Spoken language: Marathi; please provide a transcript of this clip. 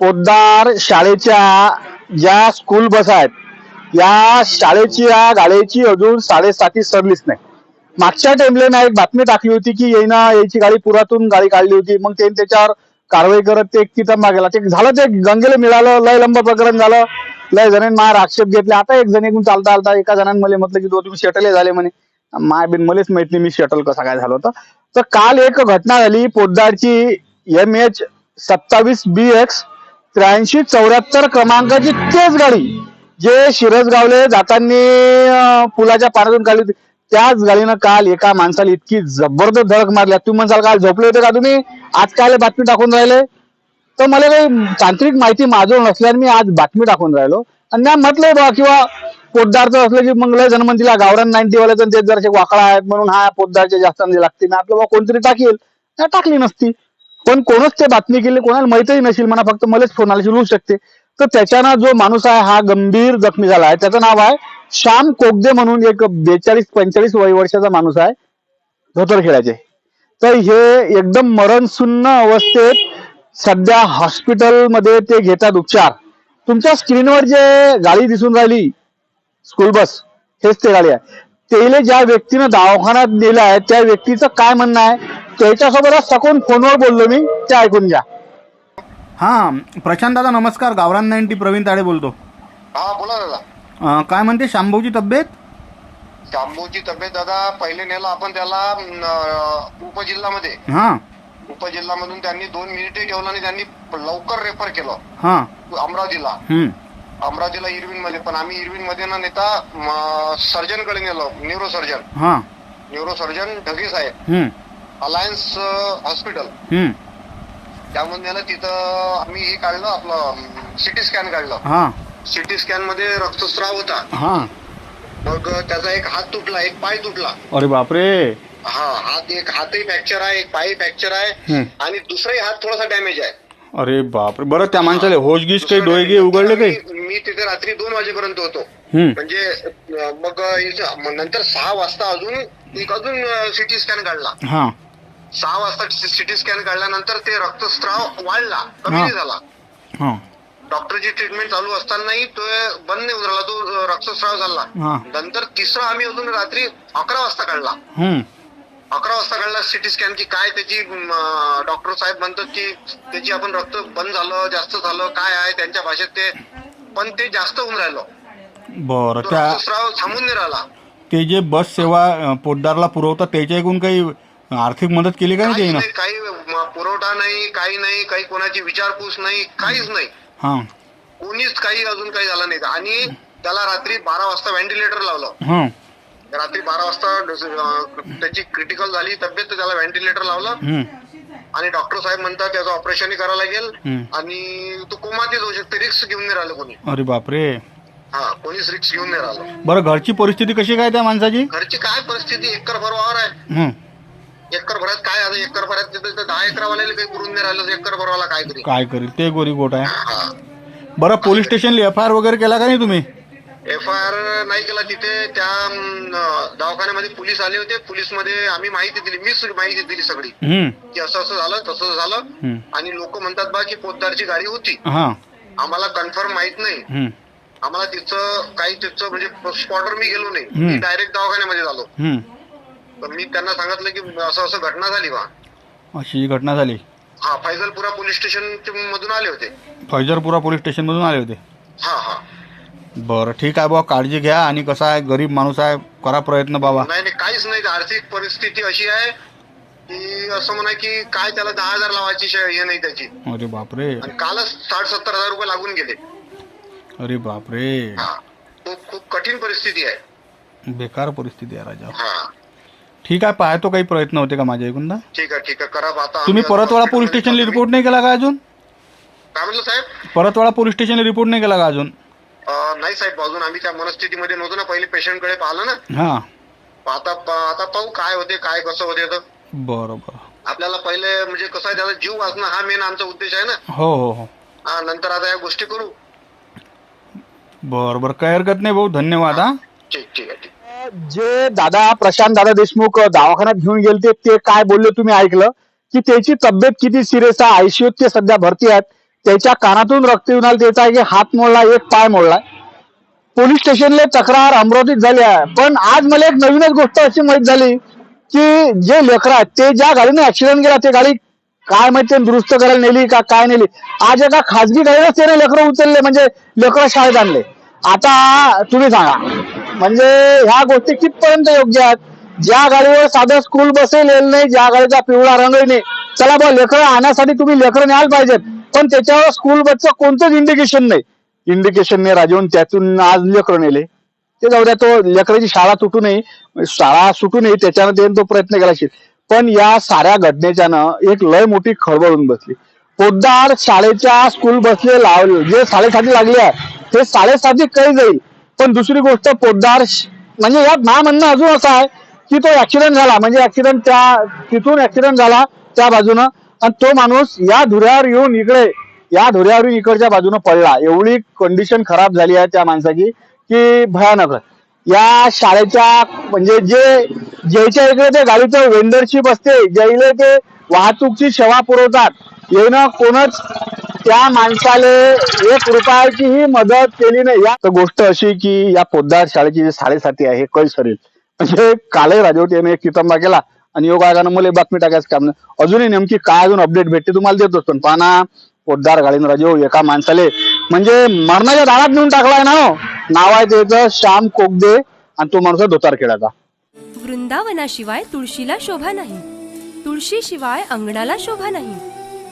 पोद्दार शाळेच्या ज्या स्कूल बस आहेत या शाळेची या गाडीची अजून साडेसाती सरलीच नाही. मागच्या टाइमला ना एक बातमी टाकली होती की येईना याची गाडी पुरातून गाडी काढली होती. मग त्यांनी त्याच्यावर कारवाई करत ते तिथं मागेला ते झालं ते गंगेला मिळालं लय लंब प्रकरण झालं. लय जणांनी मार आक्षेप घेतले. आता एक जण एकूण चालता चालता एका जणांनी मला म्हटलं की तो तुम्ही शटल झाले म्हणे. माय बिन मलाच माहीत नाही मी शटल कसा काय झालं होतं. तर काल एक घटना झाली पोद्दारची एम एच सत्तावीस बी एक्स त्र्याऐंशी चौऱ्याहत्तर क्रमांकाची तेच गाडी. जे शिरसगावले जाताना पुलाच्या पाण्यातून काढली होती त्याच गाडीनं काल एका माणसाला इतकी जबरदस्त धडक मारली. तुम्ही म्हणसाल काल झोपले होते का तुम्ही? आज काय बातमी टाकून राहिले. तर मला काही तांत्रिक माहिती माझं नसल्याने मी आज बातमी टाकून राहिलो. आणि मी म्हटलंय बा किंवा पोतदारचं असलं की मग लय जण म्हणतील गावरान नाईन्टी वाल्याचं ते जराशे वाकडा आहेत म्हणून हा पोटदारचे जास्त म्हणजे लागते ना आपलं बा कोणतरी टाकेल. टाकली नसती. पण कोणच ते बातमी केली कोणाला माहितही नसेल म्हणा फक्त मलाच फोन आल्याशी होऊ शकते. तर त्याच्यानं जो माणूस आहे हा गंभीर जखमी झाला आहे. त्याचं नाव आहे श्याम कोगदे म्हणून एक बेचाळीस पंचेचाळीस वय वर्षाचा माणूस आहे धोतरखेड्याचे. तर हे एकदम मरणशून्य अवस्थेत सध्या हॉस्पिटलमध्ये ते घेतात उपचार. तुमच्या स्क्रीनवर जे गाडी दिसून राहिली स्कूल बस हेच ते गाडी आहे. तेले ज्या व्यक्तीनं दवाखान्यात नेलं आहे त्या व्यक्तीचं काय म्हणणं आहे? त्याच्यासोबतच सखून फोनवर बोललो मी ते ऐकून घ्या. हां प्रशांत दादा नमस्कार. गावरान नाईन्टी प्रवीण ताडे बोलतो. हा बोला दादा. अं, काय म्हणते? शांभाऊची तब्येत? शांभूची तब्येत दादा पहिले नेलं आपण त्याला अं, उपजिल्हामध्ये. हां. उपजिल्हामधून त्यांनी दोन मिनिटे ठेवलं आणि त्यांनी लवकर रेफर केलं. हां. अमरावतीला. हं, अमरावतीला इरविनमध्ये पण आम्ही इरविनमध्ये न नेता सर्जनकडे नेलो. न्यूरो सर्जन हां. न्यूरो सर्जन ढगे साहेब. हं, अलायन्स हॉस्पिटल त्यामध्ये नेलं तिथं आम्ही हे काढलं आपलं सिटी स्कॅन काढलं. हां. सिटी स्कॅनमध्ये रक्तस्राव होता. हां. मग त्याचा एक हात तुटला एक पाय तुटला. अरे बापरे. हा हात एक हातही फ्रॅक्चर आहे एक पायही फ्रॅक्चर आहे. आणि दुसराही हात थोडासा डॅमेज आहे. अरे बापरे. बरं त्या माणसाला होजगीज काही damage. उघडले काही? मी तिथे रात्री दोन वाजेपर्यंत होतो. म्हणजे मग नंतर सहा वाजता अजून एक अजून सिटी स्कॅन काढला. सहा वाजता सिटी स्कॅन काढल्यानंतर ते रक्तस्राव वाढला कमी. नाही झाला. हां. डॉक्टरची ट्रीटमेंट चालू असतानाही तो बंद नाही होत राहिला तो रक्तस्राव हा. झाला नंतर तिसरा आम्ही अजून रात्री अकरा वाजता काढला. अकरा वाजता काढला सिटी स्कॅन की काय त्याची डॉक्टर साहेब म्हणतात की त्याची आपण रक्त बंद झालं जास्त झालं काय आहे त्यांच्या भाषेत ते पण ते जास्त होऊन राहिलं. बरं तो त्या रक्तस्राव थांबून नाही राहिला. ते जे बस सेवा अं, पोतदारला पुरवतात त्याच्या ऐकून काही आर्थिक मदत केली का नाही काही त्यानं नाही काही म, पुरवठा नाही काही नाही काही कोणाची विचारपूस नाही काहीच नाही. हां. कोणीच काही अजून काही झालं नाही. आणि त्याला रात्री बारा वाजता व्हेंटिलेटर लावलं. हां. रात्री बारा वाजता अं, त्याची क्रिटिकल झाली तब्येत तर त्याला व्हेंटिलेटर लावलं. हं, आणि डॉक्टर साहेब म्हणतात त्याचं ऑपरेशन करावं लागेल. आणि तो कोमातीच होऊ शकते रिक्स घेऊन नाही राहिलं कोणी. अरे बापरे. हा कोणीच रिक्स घेऊन नाही राहिलं. बरं घरची परिस्थिती कशी काय त्या माणसाची? घरची काय परिस्थिती? एकर भरवावर आहे. हं, एकर भरात काय आता? एकर भरात तिथं तर दहा एकरवाल्याला काही करून नाही राहिलं एकर भरवाला काय तरी काय करील? ते गोरी गोट आहे. बरं पोलीस स्टेशनला एफ आय आर वगैरे केला का नाही तुम्ही? एफ आय आर नाही केला तिथे. त्या अं, दवाखान्यामध्ये पोलीस आले होते. पोलीसमध्ये आम्ही माहिती दिली. मीच माहिती दिली सगळी. की असं असं झालं तसं झालं. आणि लोक म्हणतात बा की पोतदारची गाडी होती. हां. आम्हाला कन्फर्म माहीत नाही. आम्हाला तिथं काही तिथं म्हणजे स्पॉटर मी गेलो नाही. हम्म. डायरेक्ट दवाखान्यामध्ये झालो. तर मी त्यांना सांगितलं की असं असं घटना झाली बा. अशी घटना झाली? हा फैजलपुरा पोलीस स्टेशन मधून आले होते. फैजरपुरा पोलीस स्टेशनमधून आले होते? हा हा. बरं ठीक आहे बाबा काळजी घ्या आणि कसं आहे गरीब माणूस आहे करा प्रयत्न बाबा. नाही नाही काहीच नाही आर्थिक परिस्थिती अशी आहे की असं म्हणा की काय त्याला दहा हजार लावायची श- हे नाही त्याची. अरे बापरे. आणि कालच साठ सत्तर हजार रुपये लागून गेले. अरे बापरे. हा खूप खूप कठीण परिस्थिती आहे. बेकार परिस्थिती आहे राजा. हा. ठीक आहे पाहतो काही प्रयत्न होते का माझ्या ऐकून ठीक आहे ठीक आहे. करा आता तुम्ही परतवाडा पोलीस स्टेशनला रिपोर्ट नाही केला का अजून? काय म्हणलं साहेब? परतवाडा पोलीस स्टेशनला रिपोर्ट नाही केला का अजून? अं, नाही साहेब अजून आम्ही त्या मनस्थितीमध्ये नव्हतो ना. पहिले पेशंटकडे पाहिलं ना. हां. आता आता पाहू काय होते काय कसं होते तर. बरं बरं. आपल्याला पहिले म्हणजे कसं आहे त्याचा जीव वाचणं हा मेन आमचा उद्देश आहे ना. हो हो हो. हा नंतर आता या गोष्टी करू. बरं बरं. काही हरकत नाही भाऊ. धन्यवाद हा. ठीक ठीक आहे ठीक. जे दादा प्रशांत दादा देशमुख दवाखान्यात घेऊन गेले ते काय बोलले तुम्ही ऐकलं? की त्याची तब्येत किती सिरियस आहे आयसीयूत ते सध्या भरती आहेत. त्याच्या कानातून रक्त येऊन त्याचा की हात मोडला एक पाय मोडला. पोलीस स्टेशनला तक्रार अमरावतीत झाली आहे. पण आज मला एक नवीनच गोष्ट अशी माहीत झाली की जे लेकर आहेत ते ज्या गाडीने ऍक्सिडेंट गेला ते गाडी काय माहिती दुरुस्त करायला नेली का काय नेली. आज एका खाजगी गाडीलाच त्याने लेकरं उचलले म्हणजे लेकरं शाळेत आणले. आता तुम्ही सांगा. म्हणजे ह्या गोष्टी कितपर्यंत योग्य आहेत? ज्या गाडीवर साधं स्कूल बसेल येईल नाही ज्या गाडीचा पिवळा रंगही नाही चला बा लेकरं आणण्यासाठी तुम्ही लेकरं न्यायला पाहिजेत. पण त्याच्यावर स्कूल बसचं कोणतंच इंडिकेशन नाही. इंडिकेशन नाही राजवून त्यातून आज लेकरं नेले. ते जाऊ द्या तो लेकराची शाळा तुटू नये. शाळा सुटू नये त्याच्यानं त्याने तो प्रयत्न केला असेल. पण या साऱ्या घटनेच्यानं एक लय मोठी खळबळून बसली. पोद्दार शाळेच्या स्कूल बसले लावले जे साडेसाती लागले आहे ते साडेसाती काही जाईल. पण दुसरी गोष्ट पोद्दार म्हणजे यात ना म्हणणं अजून असं आहे की तो ऍक्सिडेंट झाला. म्हणजे ऍक्सिडेंट त्या तिथून ऍक्सिडेंट झाला त्या बाजूनं. आणि तो माणूस या धुऱ्यावर येऊन इकडे या धुऱ्यावरून इकडच्या बाजूनं पडला. एवढी कंडिशन खराब झाली आहे त्या माणसाची की भयानक. या शाळेच्या म्हणजे जे ज्याच्या इकडे ते गाडीचं वेंडरशिप असते ज्याला ते वाहतूकची सेवा पुरवतात येणं कोणच त्या माणसाले एक रुपयाचीही मदत केली नाही. या गोष्ट अशी की या पोद्दार शाळेची जी साडेसाती आहे हे कळ सरेल. म्हणजे कालही राजवट याने एक कितांबा केला आणि योग आयोगानं मला बातमी टाकायचं काम नाही. अजूनही नेमकी काय अजून अपडेट भेटते तुम्हाला देतोच पण पाना पोद्दार गाडीनं राजो एका माणसाले म्हणजे मरणाच्या दारात नेऊन टाकलाय ना हो. नाव आहे त्याचं श्याम कोगदे आणि तो माणूस धोतार खेळाचा वृंदावनाशिवाय तुळशीला शोभा नाही. तुळशीशिवाय अंगणाला शोभा नाही.